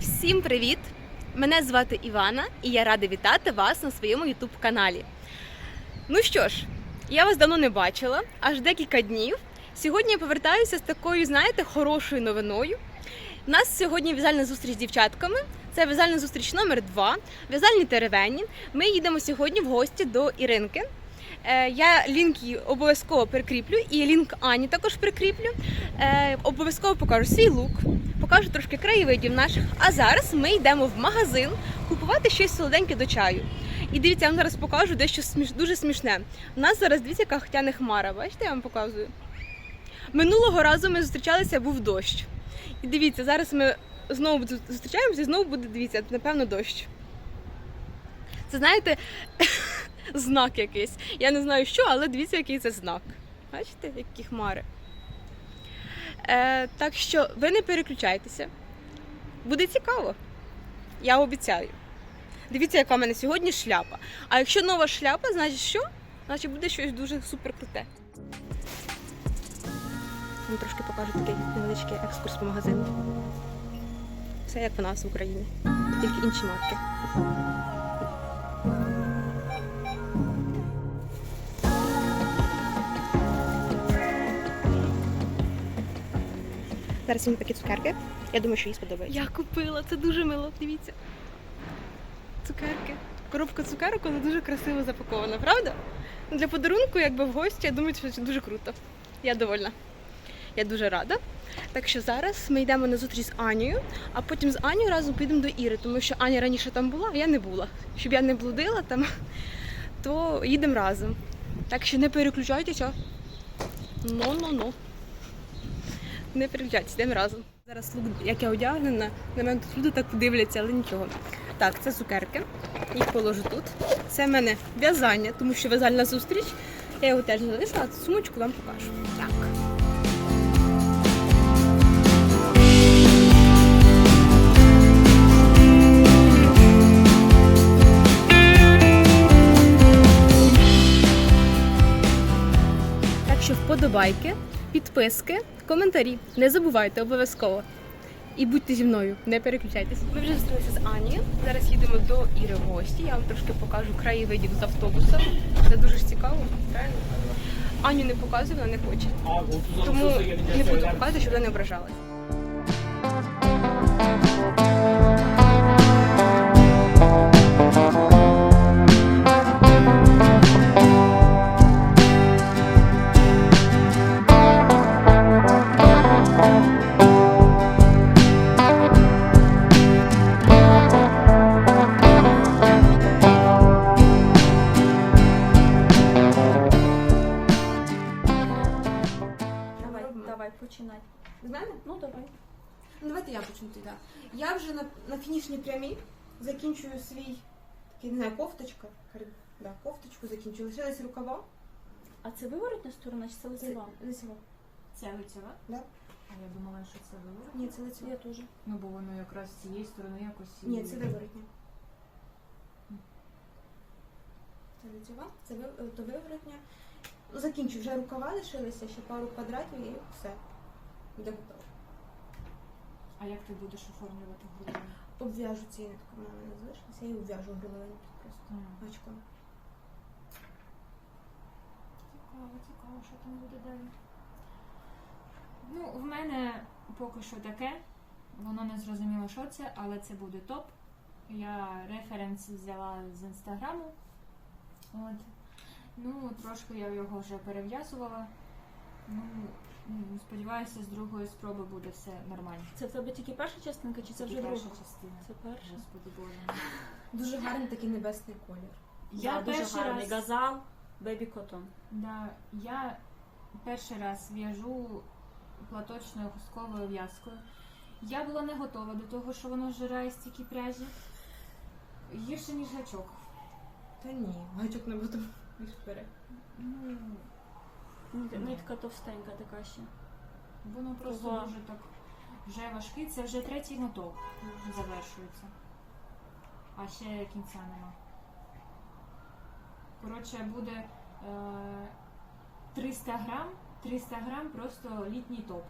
Всім привіт! Мене звати Івана і я рада вітати вас на своєму youtube каналі. Ну що ж, я вас давно не бачила, аж декілька днів. Сьогодні я повертаюся з такою, знаєте, хорошою новиною. У нас сьогодні в'язальна зустріч з дівчатками. Це в'язальна зустріч номер 2 в'язальні теревені. Ми їдемо сьогодні в гості до Іринки. Е, Я лінк її обов'язково прикріплю, і лінк Ані також прикріплю. Е, Обов'язково покажу свій лук, покажу трошки краєвидів наших. А зараз ми йдемо в магазин купувати щось солоденьке до чаю. І дивіться, я вам зараз покажу дещо сміш... дуже смішне. У нас зараз дивіться, яка тяне хмара. Бачите, я вам показую. Минулого разу ми зустрічалися, був дощ. І дивіться, зараз ми знову зустрічаємося і знову буде, дивіться, напевно, дощ. Це знаєте, знак якийсь. Я не знаю що, але дивіться, який це знак. Бачите, які хмари. Е, так що ви не переключайтеся. Буде цікаво. Я обіцяю. Дивіться, яка в мене сьогодні шляпа. А якщо нова шляпа, значить що? Значить буде щось дуже супер круте. Вам трошки покажу такий невеличкий екскурс по магазину. Все як в нас в Україні, тільки інші марки. Зараз він такі цукерки. Я думаю, що їй сподобається. Я купила, це дуже мило, дивіться. Цукерки. Коробка цукерок, вона дуже красиво запакована, правда? Для подарунку, якби в гості, я думаю, що це дуже круто. Я довольна. Я дуже рада. Так що зараз ми йдемо на зустріч з Анією, а потім з Анією разом підемо до Іри, тому що Аня раніше там була, а я не була. Щоб я не блудила там, то їдемо разом. Так що не переключайтеся. Ну-ну-ну. Не переключайтеся, йдемо разом. Зараз лук, як я одягнена, на мене тут люди так дивляться, але нічого. Так, це цукерки. Їх положу тут. Це в мене в'язання, тому що в'язальна зустріч. Я його теж не залишила, сумочку вам покажу. Так що вподобайки, підписки, коментарі. Не забувайте обов'язково. І будьте зі мною, не переключайтесь. Ми вже зустрілися з Анією. Зараз їдемо до Іри в гості. Я вам трошки покажу краєвидів з автобуса. Це дуже ж цікаво, правильно? Аню не показую, вона не хоче. Тому не буду показувати, щоб вона не ображалась. Давай, починай. З мене? Ну давай. Ну, давайте я почну тоді. Я вже на, на фінішній прямій закінчую свій такий, не знаю, кофточка. Хар- Да, кофточку закінчую. Лишились рукава. А це виворотня сторона чи це лицева? лицева. Це лицева? Да. А я думала, що це виворот. Ні, це лицева. Я теж. Ну, бо воно якраз з цієї сторони якось. і- Ні, це виворотня. Це лицева, це ви, е, то виворотня. Закінчу, вже рукава лишилися, ще пару квадратів і все. Буде готово. А як ти будеш оформлювати грудину? Обв'яжу ці в мене залишилася, і обв'яжу горловину просто гачком. Цікаво, цікаво, що там буде далі. Ну, в мене поки що таке. Воно не зрозуміло, що це, але це буде топ. Я референс взяла з інстаграму. От. Ну, трошки я його вже перев'язувала. Ну, сподіваюся, з другої спроби буде все нормально. Це в тебе тільки перша частинка, чи це вже друга? перша частина. Це перша. Господи Боже. Дуже гарний такий небесний колір. Я Да, дуже перший гарний. раз Газал, бебі котон. Да, я перший раз в'яжу платочною хустковою в'язкою. Я була не готова до того, що воно зжирає стільки пряжі. Гірше, ніж гачок. Та ні, гачок не буду бере. Ну, Нитка товстенька така ще. воно просто Ого. дуже так вже важкий. Це вже третій моток завершується. А ще кінця нема. Коротше, буде е, 300 грам, 300 грам просто літній топ.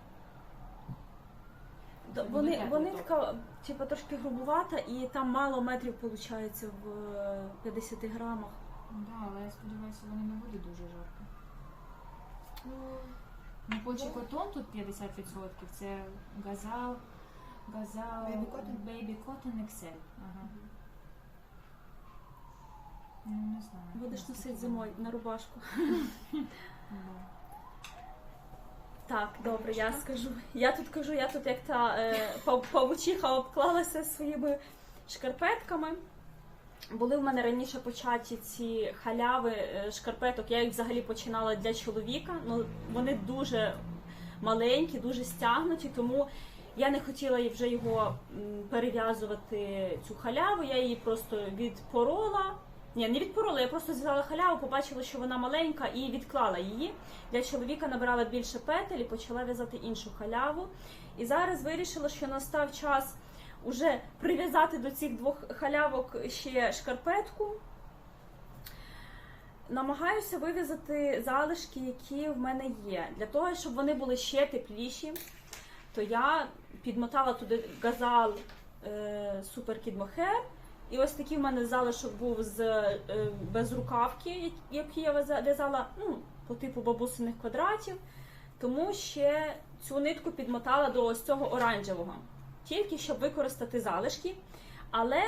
Це Вони, буде вони теплий топ. така, типу, трошки грубувата, і там мало метрів виходить в е, 50 грамах. Да, але я сподіваюся, воно не буде дуже жарко. Ну, Почі котон тут 50%, це газал, газал, Baby cotton? Baby Cotton XL. Ага. Ну, не знаю. Будеш наскільки носити воно. зимою на рубашку. Да. Так, добре, я скажу. Я тут кажу, я тут як та е, пав- павучиха обклалася своїми шкарпетками. Були в мене раніше початі ці халяви е, шкарпеток. Я їх взагалі починала для чоловіка. Ну вони дуже маленькі, дуже стягнуті, тому я не хотіла вже його перев'язувати цю халяву. Я її просто відпорола. Ні, не відпорола, я просто взяла халяву, побачила, що вона маленька, і відклала її. Для чоловіка набирала більше петель і почала в'язати іншу халяву. І зараз вирішила, що настав час уже прив'язати до цих двох халявок ще шкарпетку. Намагаюся вив'язати залишки, які в мене є. Для того, щоб вони були ще тепліші, то я підмотала туди газал е, Kid Mohair. І ось такий в мене залишок був з е, безрукавки, як- який я вяза- в'язала ну, по типу бабусиних квадратів. Тому ще цю нитку підмотала до ось цього оранжевого, тільки щоб використати залишки. Але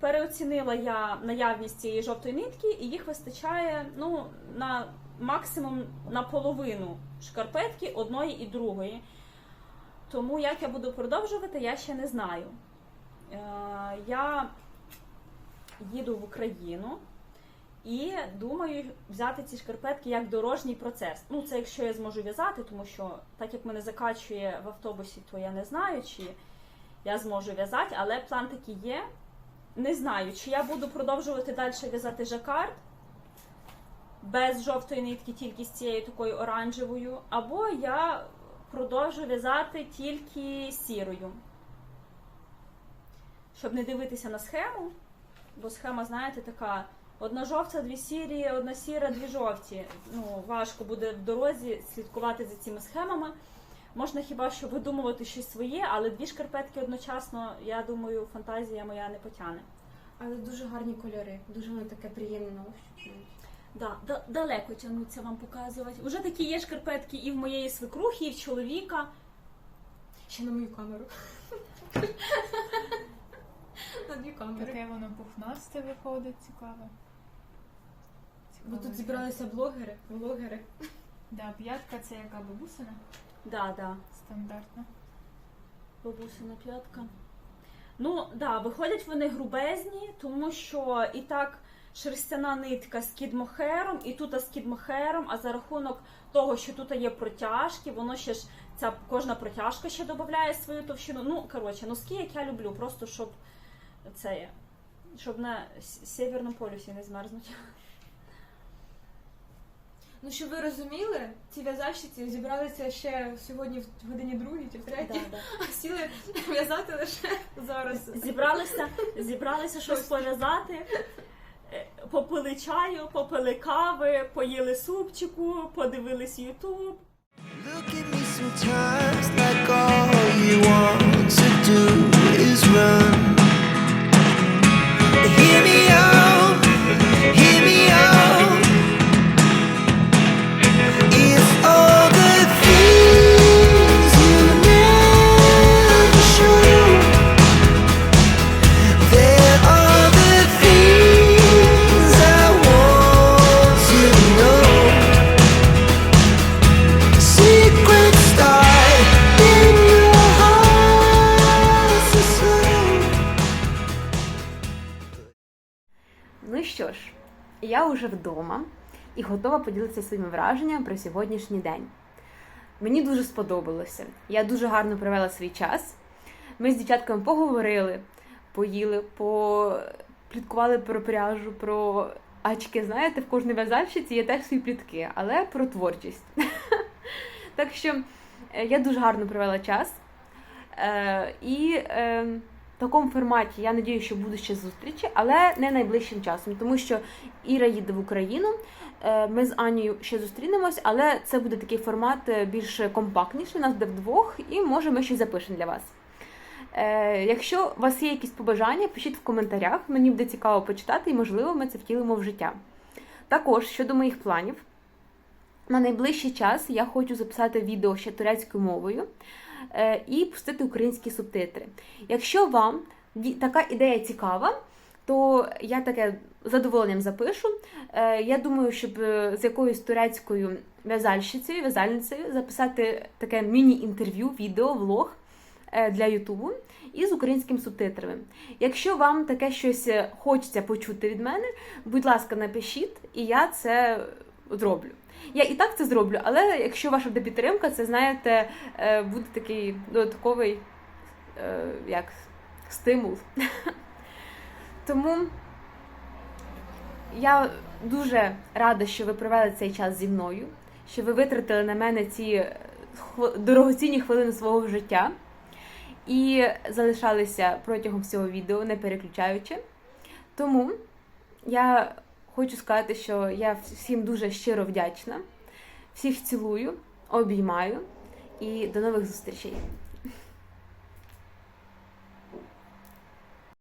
переоцінила я наявність цієї жовтої нитки, і їх вистачає ну, на максимум на половину шкарпетки одної і другої. Тому як я буду продовжувати, я ще не знаю. Е, Я їду в Україну і думаю взяти ці шкарпетки як дорожній процес. Ну, це якщо я зможу в'язати, тому що так як мене закачує в автобусі, то я не знаю, чи я зможу в'язати, але план такий є. Не знаю, чи я буду продовжувати далі в'язати жакард без жовтої нитки, тільки з цією такою оранжевою, або я продовжу в'язати тільки сірою. Щоб не дивитися на схему, бо схема, знаєте, така одна жовта, дві сірі, одна сіра, дві жовті. Ну, важко буде в дорозі слідкувати за цими схемами. Можна хіба що видумувати щось своє, але дві шкарпетки одночасно, я думаю, фантазія моя не потягне. Але дуже гарні кольори, дуже воно таке приємне на ощупь. Да, да, далеко тягнуться вам показувати. Уже такі є шкарпетки і в моєї свекрухи, і в чоловіка. Ще на мою камеру. Дві камери. Таке воно пухнасте виходить, цікаве. Бо тут зібралися блогери, блогери. Да, п'ятка це яка бабусина? Да, да. Стандартна. Бабусина п'ятка. Ну, да, виходять вони грубезні, тому що і так шерстяна нитка з кідмохером, і тут з кідмохером, а за рахунок того, що тут є протяжки, воно ще ж ця кожна протяжка ще додає свою товщину. Ну, коротше, носки, як я люблю, просто щоб це щоб на северному полюсі не змерзнуть. Ну, щоб ви розуміли, ці в'язальщиці зібралися ще сьогодні в годині другій чи в Да, третій, да. а сіли в'язати лише зараз. Зібралися, зібралися щось пов'язати. е, Попили чаю, попили кави, поїли супчику, подивились Ютуб. Look я вже вдома і готова поділитися своїми враженнями про сьогоднішній день. Мені дуже сподобалося. Я дуже гарно провела свій час. Ми з дівчатками поговорили, поїли, попліткували про пряжу, про ачки. Знаєте, в кожній в'язальщиці є теж свої плітки, але про творчість. Так що е, я дуже гарно провела час. Е, І е, в такому форматі я надію, що будуть ще зустрічі, але не найближчим часом, тому що Іра їде в Україну. е, Ми з Анією ще зустрінемось, але це буде такий формат е, більш компактніший, нас буде вдвох, і може ми щось запишемо для вас. Е, якщо у вас є якісь побажання, пишіть в коментарях. Мені буде цікаво почитати, і можливо ми це втілимо в життя. Також щодо моїх планів, на найближчий час я хочу записати відео ще турецькою мовою і пустити українські субтитри. Якщо вам така ідея цікава, то я таке з задоволенням запишу. Е, Я думаю, щоб е, з якоюсь турецькою в'язальщицею, в'язальницею записати таке міні-інтерв'ю, відео, влог е, для Ютубу із українським субтитрами. Якщо вам таке щось е, хочеться почути від мене, будь ласка, напишіть, і я це зроблю. Я і так це зроблю, але якщо ваша буде підтримка, це знаєте, е, буде такий додатковий е, як стимул. Тому я дуже рада, що ви провели цей час зі мною, що ви витратили на мене ці е, дорогоцінні хвилини свого життя і залишалися протягом всього відео, не переключаючи. Тому я хочу сказати, що я всім дуже щиро вдячна. Всіх цілую, обіймаю і до нових зустрічей.